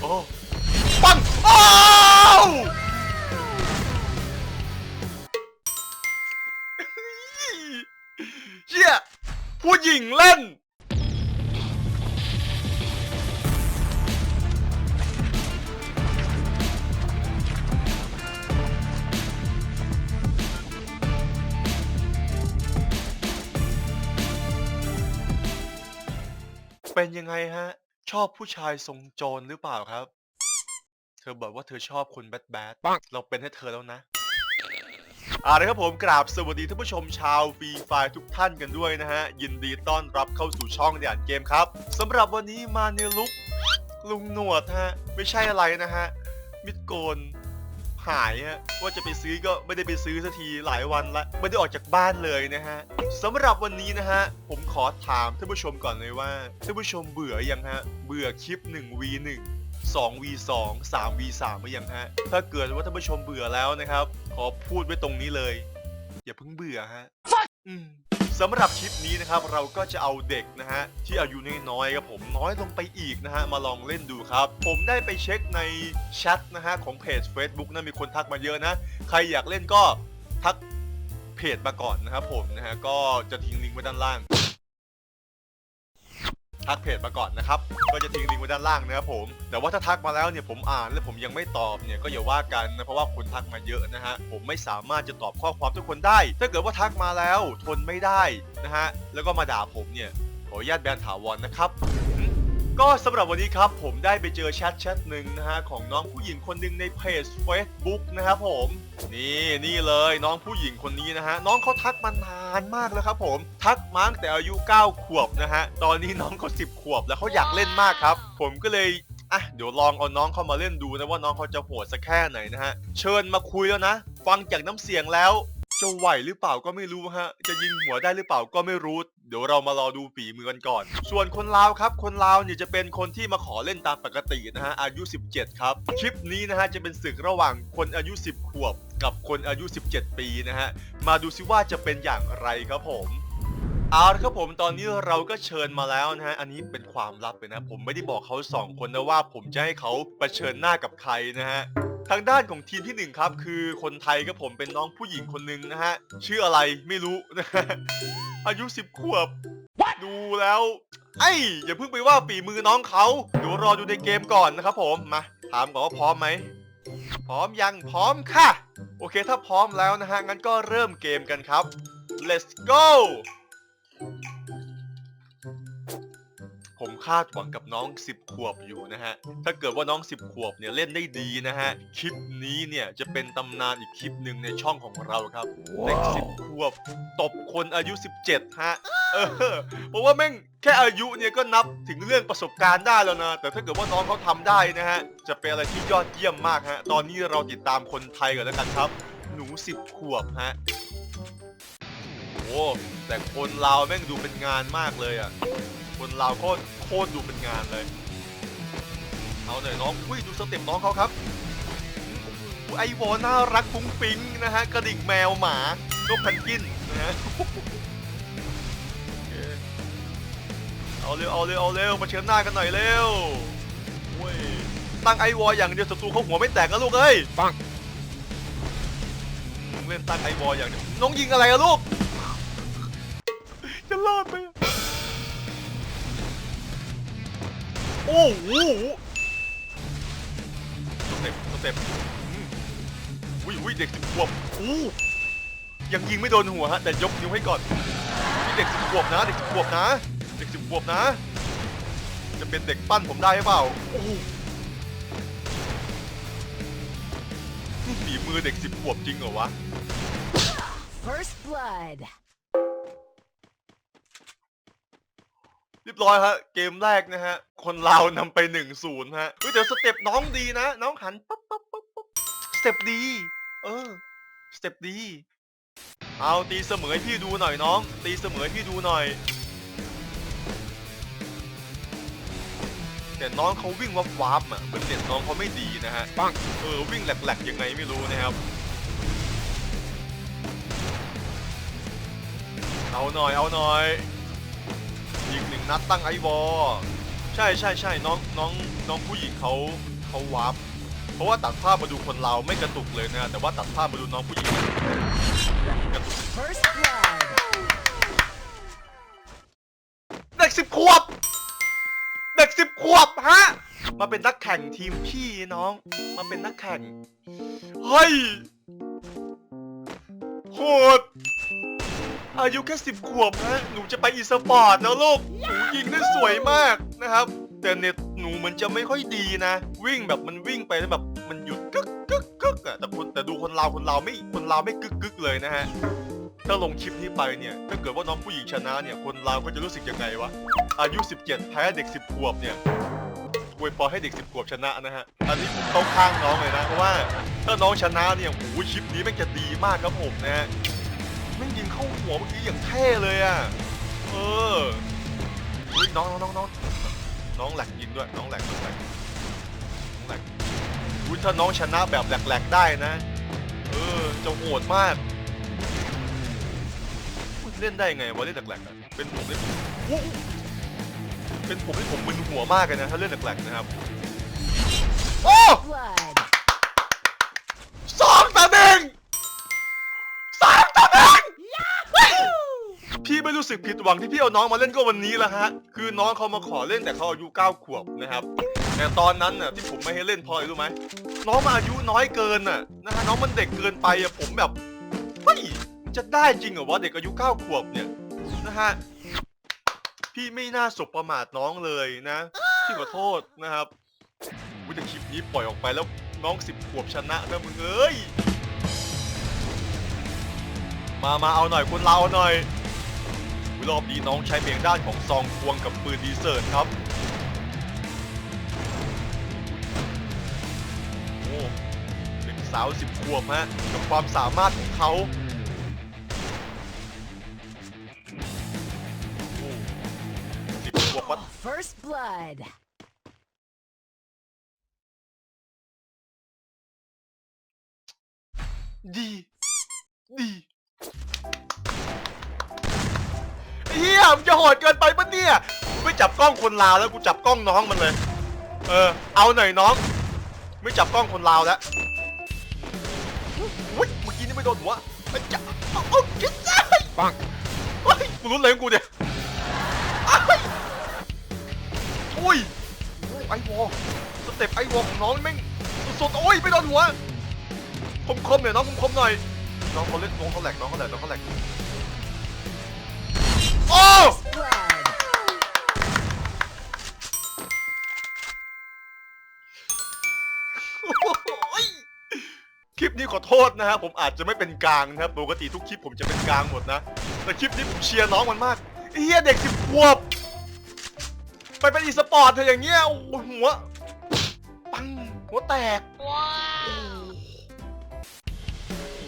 โอ้ปังโอ้เชี่ยผู้หญิงเล่น เป็นยังไงฮะ ชอบผู้ชายทรงโจรหรือเปล่าครับ เธอบอกว่าเธอชอบคนแบดแบดเราเป็นให้เธอแล้วนะอ่านะครับผมกราบสวัสดีท่านผู้ชมชาวฟรีไฟทุกท่านกันด้วยนะฮะ ยินดีต้อนรับเข้าสู่ช่องเดียนเกมครับสำหรับวันนี้มาในลุกลุงหนวดฮะ ไม่ใช่อะไรนะฮะ มิดโกน หายฮะว่าจะไปซื้อก็ไม่ได้ไปซื้อสักทีหลายวันละไม่ได้ออกจากบ้านเลยนะฮะสำหรับวันนี้นะฮะผมขอถามท่านผู้ชมก่อนเลยว่าท่านผู้ชมเบื่อยังฮะเบื่อคลิป 1v1 2v2 3v3 หรือยังฮะถ้าเกิดว่าท่านผู้ชมเบื่อแล้วนะครับ ขอพูดไว้ตรงนี้เลย อย่าเพิ่งเบื่อฮะ อืม สำหรับคลิปนี้นะครับเราก็จะเอาเด็กนะฮะที่อายุน้อยๆครับผมน้อยลงไปอีกนะฮะมาลองเล่นดูครับ ผมได้ไปเช็คในแชทนะฮะของเพจ Facebook นะมีคนทักมาเยอะนะ ใครอยากเล่นก็ทักเพจมาก่อนนะครับผมนะฮะก็จะทิ้งลิงก์ไว้ด้านล่าง ทักเพจมาก่อนนะครับ ก็จะทิ้งลิงก์ไว้ด้านล่างนะครับผม แต่ว่าถ้าทักมาแล้วเนี่ยผมอ่านแล้วผมยังไม่ตอบเนี่ยก็อย่าว่ากันนะเพราะว่าคุณทักมาเยอะนะฮะผมไม่สามารถจะตอบข้อความทุกคนได้ ถ้าเกิดว่าทักมาแล้วทนไม่ได้นะฮะแล้วก็มาด่าผมเนี่ยขออนุญาตแบนถาวรนะครับ ก็สำหรับวันนี้ครับผมได้ไปเจอแชทแชทหนึ่งนะฮะของน้องผู้หญิงคนหนึ่งในเพจ Facebook นะครับผมนี่นี่เลยน้องผู้หญิงคนนี้นะฮะน้องเขาทักมานานมากแล้วครับผมทักมาตั้งแต่อายุ 9 ขวบนะฮะตอนนี้น้องเขา10 ขวบแล้วเขาอยากเล่นมากครับ ผมก็เลยอะเดี๋ยวลองเอาน้องเข้ามาเล่นดูนะว่าน้องเขาจะโหดสักแค่ไหนนะฮะเชิญมาคุยแล้วนะ ฟังจากน้ำเสียงแล้วจะไหวหรือเปล่าก็ไม่รู้ฮะจะยิงหัวได้หรือเปล่าก็ไม่รู้ ดี๋ยวเรามารอดูฝีมือกันก่อน ส่วนคนลาวครับ คนลาวเนี่ยจะเป็นคนที่มาขอเล่นตามปกตินะฮะอายุ 17 ครับ คลิปนี้นะฮะจะเป็นศึกระหว่างคนอายุ 10 ขวบ กับคนอายุ 17 ปีนะฮะ มาดูซิว่าจะเป็นอย่างไรครับผมเอาละครับผมตอนนี้เราก็เชิญมาแล้วนะฮะ อันนี้เป็นความลับเลยนะ ผมไม่ได้บอกเขาสองคนนะว่าผมจะให้เขาเผชิญหน้ากับใครนะฮะ ทางด้านของทีมที่หนึ่งครับ คือคนไทยก็ผมเป็นน้องผู้หญิงคนหนึ่งนะฮะ ชื่ออะไรไม่รู้นะฮะอายุ10ขวบ ดูแล้ว ไอ้อย่าเพิ่งไปว่าฝีมือน้องเขาเดี๋ยวรอดูในเกมก่อนนะครับผมมาถามก่อนว่าพร้อมไหมพร้อมยังพร้อมค่ะ โอเคถ้าพร้อมแล้วนะฮะงั้นก็เริ่มเกมกันครับ let's go ผมคาดหวังกับน้อง 10 ขวบอยู่นะฮะ ถ้าเกิดว่าน้อง 10 ขวบเนี่ยเล่นได้ดีนะฮะ คลิปนี้เนี่ยจะเป็นตำนานอีกคลิปหนึ่งในช่องของเราครับ เด็ก 10 ขวบตบคนอายุ 17 ฮะ เออเพราะว่าแม่งแค่อายุเนี่ยก็นับถึงเรื่องประสบการณ์ได้แล้วนะ แต่ถ้าเกิดว่าน้องเขาทำได้นะฮะ จะเป็นอะไรที่ยอดเยี่ยมมากฮะ ตอนนี้เราติดตามคนไทยก่อนแล้วกันครับ หนู 10 ขวบฮะโอ้แต่คนลาวแม่งดูเป็นงานมากเลยอะ คนลาวโคตรโคตรดูเป็นงานเลย เอาหน่อยน้องอุ้ยดูสเต็ปน้องเขาครับโอ้โหไอวอน่ารักฟุ้งฟิ้งนะฮะกระดิ่งแมวหมาก็แพนกวินนะฮะโอเคเอาเร็วเอาเร็วเอาเร็วมาเชิญหน้ากันหน่อยเร็วโอ้ยตั้งไอวออย่างเดียวศัตรูเขาหัวไม่แตกนะลูกเอ้ยปังมึงเล่นตั้งไอวออย่างเดียวน้องยิงอะไรอะลูกจะรอดไหม อ้โหสเต็ปสเต็ปอืมอุ้ยอุ้ยเด็กสิบขวบอู้ยังยิงไม่โดนหัวฮะแต่ยกนิ้วให้ก่อนนี่เด็กสิบขวบนะ เด็กสิบขวบนะ เด็กสิบขวบนะ จะเป็นเด็กปั้นผมได้หรือเปล่าโอ้โหนี่ฝีมือเด็กสิบขวบจริงเหรอวะ First blood. เรียบร้อยฮะเกมแรกนะฮะ คนลาวนำไป1นศูนย์ฮะเฮ้ยเดี๋ยวสเต็ปน้องดีนะ น้องหันปั๊บปั๊บปั๊บปั๊บสเต็ปดี เออสเต็ปดี เอาตีเสมอให้พี่ดูหน่อยน้อง ตีเสมอให้พี่ดูหน่อย แต่น้องเขาวิ่งวับวับๆอะเหมือนเด็ดน้องเขาไม่ดีนะฮะปังเออวิ่งแหลกๆยังไงไม่รู้นะครับเอาหน่อยเอาหน่อย ยิงหนึ่งนัดตั้งไอวอลใช่ใช่ใช่น้องน้องน้องผู้หญิงเขาเขาวาร์ปเพราะว่าตัดภาพมาดูคนเราไม่กระตุกเลยนะแต่ว่าตัดภาพมาดูน้องผู้หญิงกระตุก First blood. เด็กสิบขวบ เด็กสิบขวบฮะ มาเป็นนักแข่งทีมพี่น้อง มาเป็นนักแข่ง เฮ้ยโหด อายุแค่สิบขวบฮะหนูจะไปอีสปอร์ตนะลูกหนูยิงได้สวยมากนะครับ แต่เน็ตหนูเหมือนจะไม่ค่อยดีนะ วิ่งแบบมันวิ่งไปแล้วแบบมันหยุดกึกกึกกึกอะแต่คนแต่ดูคนเราคนเราไม่คนเราไม่กึกกึกเลยนะฮะถ้าลงคลิปนี้ไปเนี่ย ถ้าเกิดว่าน้องผู้หญิงชนะเนี่ย คนเราก็จะรู้สึกยังไงวะ อายุ 17 แพ้เด็ก 10 ขวบเนี่ยอวยพรให้เด็ก 10 ขวบชนะนะฮะ อันนี้ผมเข้าข้างน้องเลยนะ เพราะว่าถ้าน้องชนะเนี่ยโอ้โหคลิปนี้ม่งจะดีมากครับผมนะฮะ ม่งยิงเข้าหัวเมื่อกี้อย่างเท่เลยอะ เออเฮ้ยน้องน้องน้องน้องน้องแหลกยิงด้วยน้องแหลกน้องแหลกน้องแหลกอุ้ยถ้าน้องชนะแบบแหลกๆได้นะ เออจะโหดมากเล่นได้ไงวะเล่นแหลกๆอะเป็นผมเล่นเป็นผมที่ผมมึนหัวมากเลยนะถ้าเล่นแหลกๆนะครับ โอ้ พี่ไม่รู้สึกผิดหวังที่พี่เอาน้องมาเล่นก็วันนี้แหละฮะ คือน้องเขามาขอเล่นแต่เขาอายุเก้าขวบนะครับ แต่ตอนนั้นน่ะที่ผมไม่ให้เล่นเพราะอะไรรู้ไหมน้องมาอายุน้อยเกินน่ะนะฮะน้องมันเด็กเกินไปอะผมแบบเฮ้ยจะได้จริงเหรอวะเด็กอายุเก้าขวบเนี่ยนะฮะพี่ไม่น่าสบประมาทน้องเลยนะพี่ขอโทษนะครับวิแต่คลิปนี้ปล่อยออกไปแล้วน้องสิบขวบชนะนะมึงเอ้ยมา มาเอาหน่อยคนเราเอาหน่อย รอบนี้น้องใช้เพียงด้านของซองควงกับปืนดีเซอร์ครับ โอ้เด็กสาวสิบขวบฮะกับความสามารถของเขาโอ้สิบขวบวัด First blood. ดีดี เฮียมันจะโหดเกินไปปะเนี่ยกูไม่จับกล้องคนลาวแล้วกูจับกล้องน้องมันเลย เออ เอาหน่อยน้อง ไม่จับกล้องคนลาวแล้วอุ้ยเมื่อกี้นี่ไม่โดนหัวไอ้จ๋าเอาเอาคิดได้ปังเฮ้ยกูรู้เลยของกูเนี่ยอ้ายอุ้ยไอวอลสเต็ปไอวอลของน้องแม่งสุดๆโอ้ยไม่โดนหัวคมคมๆหน่อยน้องคมคมๆหน่อยน้องเขาเล่นน้องเขาแหลกน้องเขาแหลกน้องเขาแหลก คลิปนี้ขอโทษนะฮะผมอาจจะไม่เป็นกลางนะครับปกติทุกคลิปผมจะเป็นกลางหมดนะ แต่คลิปนี้ผมเชียร์น้องมันมากเฮียเด็กสิบขวบ ไปเป็นอีสปอร์ตเธออย่างเงี้ยโอ้โหหัว ปัง หัวแตกโอ้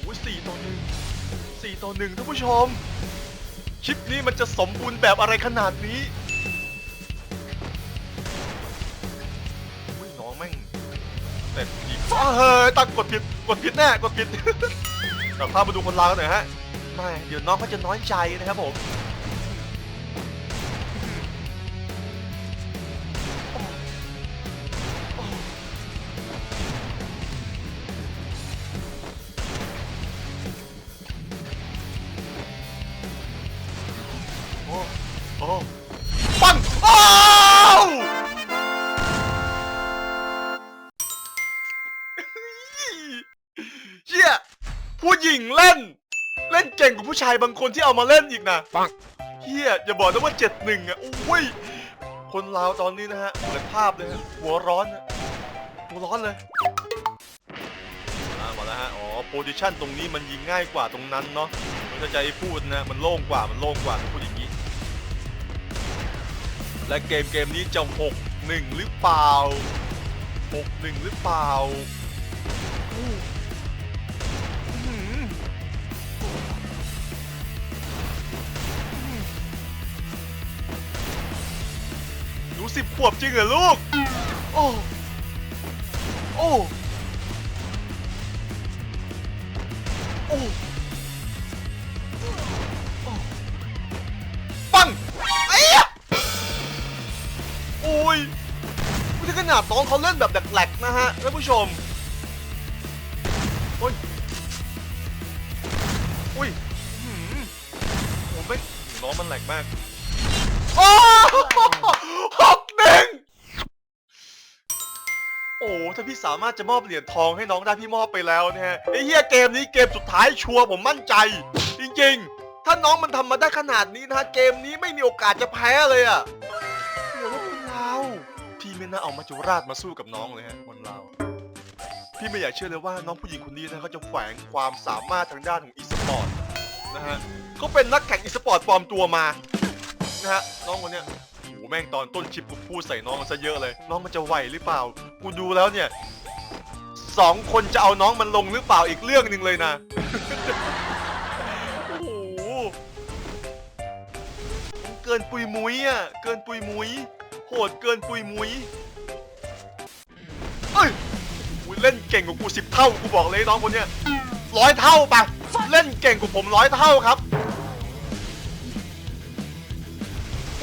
โหสี่ต่อหนึ่งสี่ต่อหนึ่งท่านผู้ชม คลิปนี้มันจะสมบูรณ์แบบอะไรขนาดนี้อุ้ยน้องแม่งแต่อีกอ้าเฮ้ยตั้งกดผิดกดผิดแน่กดผิดแต่พามาดูคนลาวกันหน่อยฮะไม่เดี๋ยวน้องเขาจะน้อยใจนะครับผม ผู้ชายบางคนที่เอามาเล่นอีกนะปังเฮียอย่าบอกนะว่าเจ็ดหนึ่งอะโอ้ยคนลาวตอนนี้นะฮะเหมือนภาพเลยฮะหัวร้อนอะหัวร้อนเลยอ่ามาแล้วฮะอ๋อโพซิชันตรงนี้มันยิงง่ายกว่าตรงนั้นเนาะมันจะใจพูดนะมันโล่งกว่ามันโล่งกว่าพูดอย่างนี้ และเกมเกมนี้จะหกหนึ่งหรือเปล่าหกหนึ่งหรือเปล่า สิบขวบจริงเหรอลูก โอ้ โอ้ โอ้ ปังไอ้ยะโอ้ยถึงขนาดน้องเขาเล่นแบบแหลกๆนะฮะท่านผู้ชม โอ้ยอุ้ยหืมผมไม่น้องมันแหลกมาก ถ้าพี่สามารถจะมอบเหรียญทองให้น้องได้พี่มอบไปแล้วนะฮะไอ้เหี้ยเกมนี้เกมสุดท้ายชัวร์ผมมั่นใจ จริงๆ ถ้าน้องมันทำมาได้ขนาดนี้นะฮะเกมนี้ไม่มีโอกาสจะแพ้เลยอะโอ้แล้วคนเราพี่ไม่น่าเอามาจุราชมาสู้กับน้องเลยฮะคนเราพี่ไม่อยากเชื่อเลยว่าน้องผู้หญิงคนนี้นะเขาจะแฝงความสามารถทางด้านของอีสปอร์ตนะฮะเขาเป็นนักแข่งอีสปอร์ตปลอมตัวมานะฮะน้องคนเนี้ย แม่งตอนต้นคลิปกูพูดใส่น้องมันซะเยอะเลย น้องมันจะไหวหรือเปล่า กูดูแล้วเนี่ยสองคนจะเอาน้องมันลงหรือเปล่าอีกเรื่องหนึ่งเลยนะโอ้โหเกินปุยมุ้ยอะเกินปุยมุ้ยโหดเกินปุยมุ้ยเอ้ยโอ้ยเล่นเก่งกว่ากูสิบเท่ากูบอกเลยน้องคนเนี้ยร้อยเท่าปะเล่นเก่งกว่าผมร้อยเท่าครับ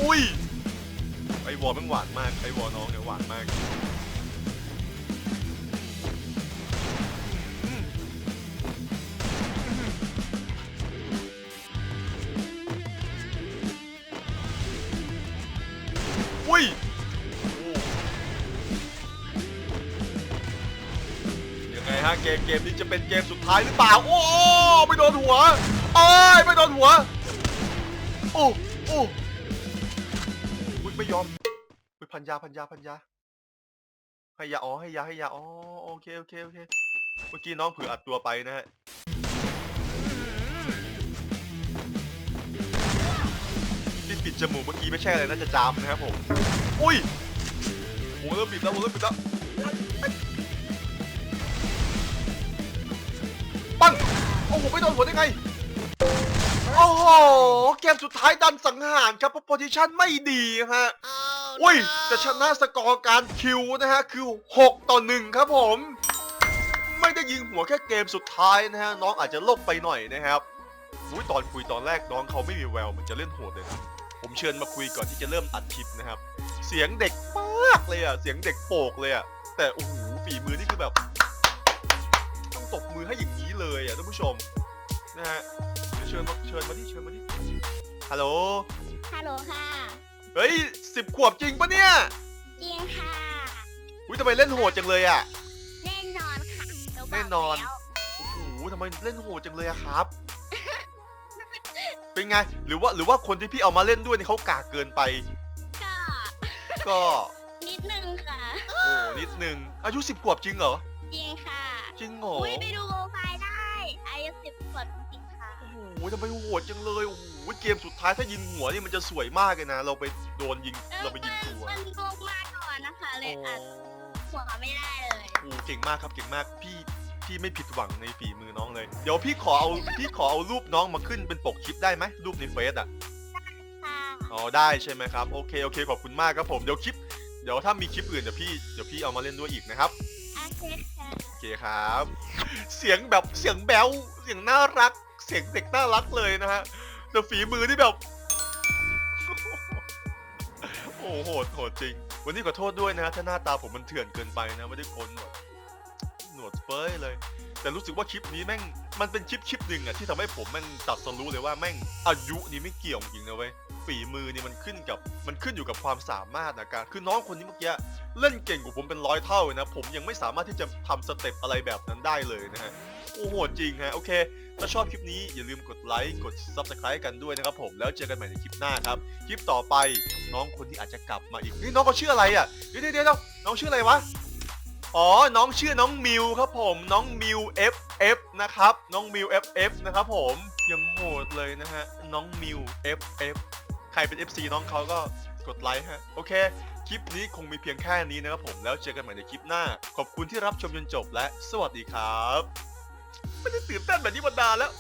อุ้ย วอลมันหวานมากไอวอลน้องเนี่ยหวานมากอืมอุ้ยโอ้ยังไงฮะเกมเกมนี้จะเป็นเกมสุดท้ายหรือเปล่า โอ้ไม่โดนหัวเอ้ยไม่โดนหัว โอ้โอ้อุ๊ยไม่ยอมอุ๊ย พันยาพันยาพันยาให้ยาอ๋อให้ยาให้ยาอ๋อโอเคโอเคโอเคเมื่อกี้น้องเผื่ออัดตัวไปนะฮะที่ปิดจมูกเมื่อกี้ไม่ใช่อะไรน่าจะจามนะครับผมอุ้ยโหเริ่มปิดแล้วโหเริ่มปิดแล้วปังโอ้โหไม่โดนหัวได้ไงโอ้โหเกมสุดท้ายดันสังหารครับเพราะโพซิชันไม่ดีฮะ อุ้ยจะชนะสกอร์การคิวนะฮะคือ 6 ต่อ 1 ครับผม ไม่ได้ยิงหัวแค่เกมสุดท้ายนะฮะน้องอาจจะลบไปหน่อยนะครับอุ้ยตอนคุยตอนแรกน้องเขาไม่มีแววเหมือนจะเล่นโหดเลยนะผมเชิญมาคุยก่อนที่จะเริ่มอัดคลิปนะครับ เสียงเด็กมากเลยอะเสียงเด็กโปกเลยอะแต่โอ้โหฝีมือนี่คือแบบ ต้องตบมือให้อย่างนี้เลยอะท่านผู้ชมนะฮะเดี๋ยวเชิญมาเชิญมาที่เชิญมาที่ฮัลโหลฮัลโหลค่ะ เฮ้ยสิบขวบจริงปะเนี่ยจริงค่ะ อุ้ยทำไมเล่นโหดจังเลยอะ แน่นอนค่ะหบกแน่นอนแล้วโอ้โหทำไมเล่นโหดจังเลยอะครับ เป็นไง หรือว่าหรือว่าคนที่พี่เอามาเล่นด้วยนี่เขากากเกินไป ก็ก็นิดนึงค่ะโอ้นิดนึง อายุสิบขวบจริงเหรอ จริงค่ะจริงเหรอ อุ้ยไปดูโปรไฟล์ได้อายุสิบขวบจริงๆค่ะ โอ้โหทำไมโหดจังเลย โอ้โห เกมสุดท้ายถ้ายิงหัวนี่มันจะสวยมากเลยนะ เราไปโดนยิงเออเราไปยิงตัวมันลงมาก่อนนะคะเลยอัดโอ้หัวไม่ได้เลยโอ้เก่งมากครับเก่งมากพี่พี่ไม่ผิดหวังในฝีมือน้องเลย เดี๋ยวพี่ขอเอาพี่ขอเอารูปน้องมาขึ้นเป็นปกคลิปได้ไหมรูปในเฟซอะค่ะอ๋อได้ใช่ไหมครับโอเคโอเคขอบคุณมากครับผมเดี๋ยวคลิป เดี๋ยวถ้ามีคลิปอื่นเดี๋ยวพี่เดี๋ยวพี่เอามาเล่นด้วยอีกนะครับอาเคค่ะโอเคครับ เสียงแบบเสียงแบ๊วเสียงน่ารัก เสียงเด็กน่ารักเลยนะฮะ แต่ฝีมือนี่แบบ โอ้โหโหดโหดจริง วันนี้ขอโทษด้วยนะถ้าหน้าตาผมมันเถื่อนเกินไปนะ ไม่ได้โกนหนวด หนวดเฟ้ยเลย แต่รู้สึกว่าคลิปนี้แม่ง มันเป็นคลิปคลิปหนึ่งอะที่ทำให้ผมแม่งตัดสรู้เลยว่าแม่งอายุนี่ไม่เกี่ยวจริงนะเว้ย ฝีมือนี่มันขึ้นกับ มันขึ้นอยู่กับความสามารถนะการ คือน้องคนนี้เมื่อกี้ เล่นเก่งกว่าผมเป็นร้อยเท่าเลยนะ ผมยังไม่สามารถที่จะทำสเต็ปอะไรแบบนั้นได้เลยนะฮะโอ้โหจริงฮะโอเค ถ้าชอบคลิปนี้อย่าลืมกดไลค์กด subscribe กันด้วยนะครับผมแล้วเจอกันใหม่ในคลิปหน้าครับ คลิปต่อไปน้องคนที่อาจจะกลับมาอีกนี่น้องเขาชื่ออะไรอะเดี๋ยวเดี๋ยวเดี๋ยวน้องชื่ออะไรวะอ๋อ น้องชื่อน้องมิวครับผม น้องมิว FF นะครับ น้องมิว FF นะครับผมยังโหดเลยนะฮะ น้องมิว FF ใครเป็น FC น้องเขาก็กดไลค์ฮะ โอเค คลิปนี้คงมีเพียงแค่นี้นะครับผมแล้วเจอกันใหม่ในคลิปหน้า ขอบคุณที่รับชมจนจบและสวัสดีครับ ไม่ได้ตื่นเต้นแบบนี้มานานแล้ว